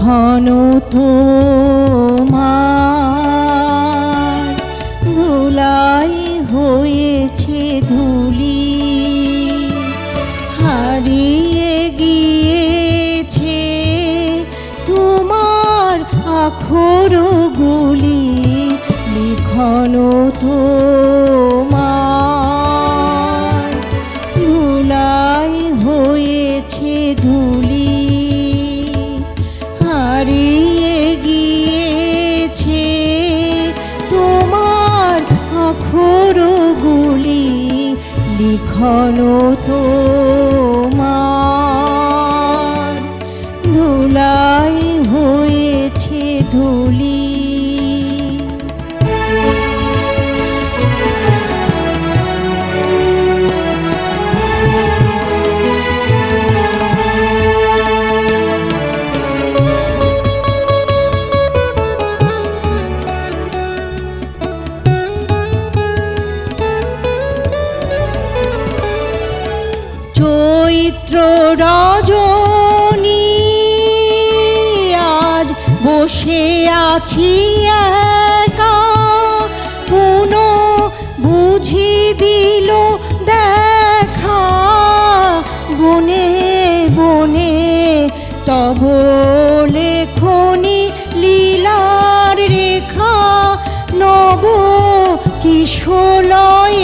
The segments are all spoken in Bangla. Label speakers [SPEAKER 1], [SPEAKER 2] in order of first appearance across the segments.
[SPEAKER 1] লিখন তোমার ধুলাই হয়েছে ধুলি হারিয়ে গিয়েছে তোমার আখরগুলি লিখন তোমার লিখন চৈত্র রজনী, আজ বসে আছি একা। পুন বুঝি দিল দেখা। বনে বনে তব লেখনি লীলার রেখা। নব কিশোলয়ে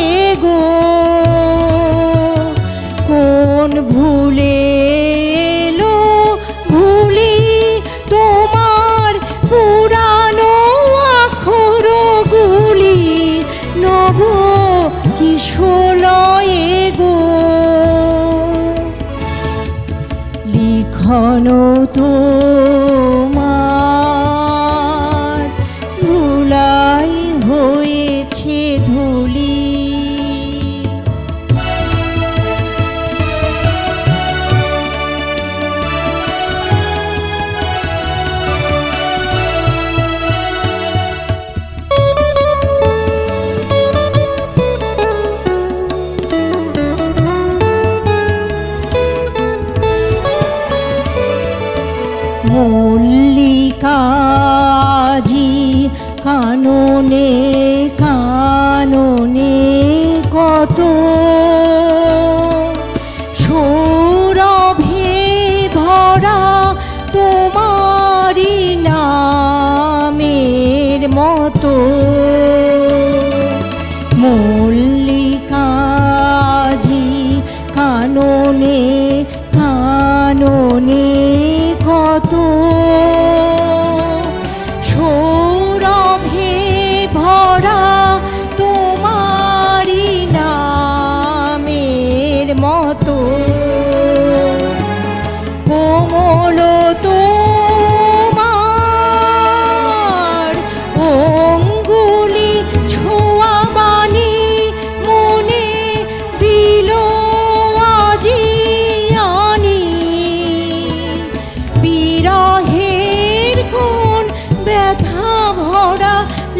[SPEAKER 1] লিখন তোমার কাননে কাননে কত সৌরভে ভরা তোমারি নামের মতো মল্লিকাজি কাননে কাননে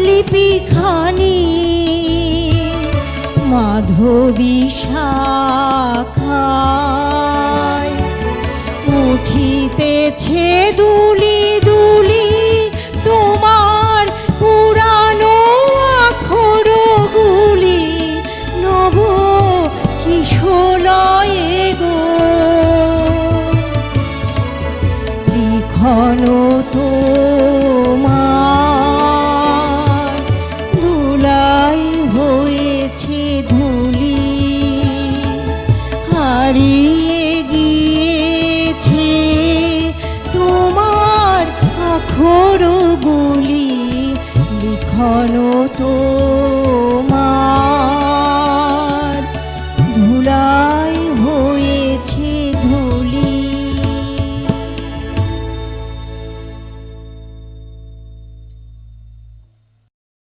[SPEAKER 1] লিপিখানি মাধবী শাখায় উঠিতেছে দুলি তোমার আখরগুলি লিখন তো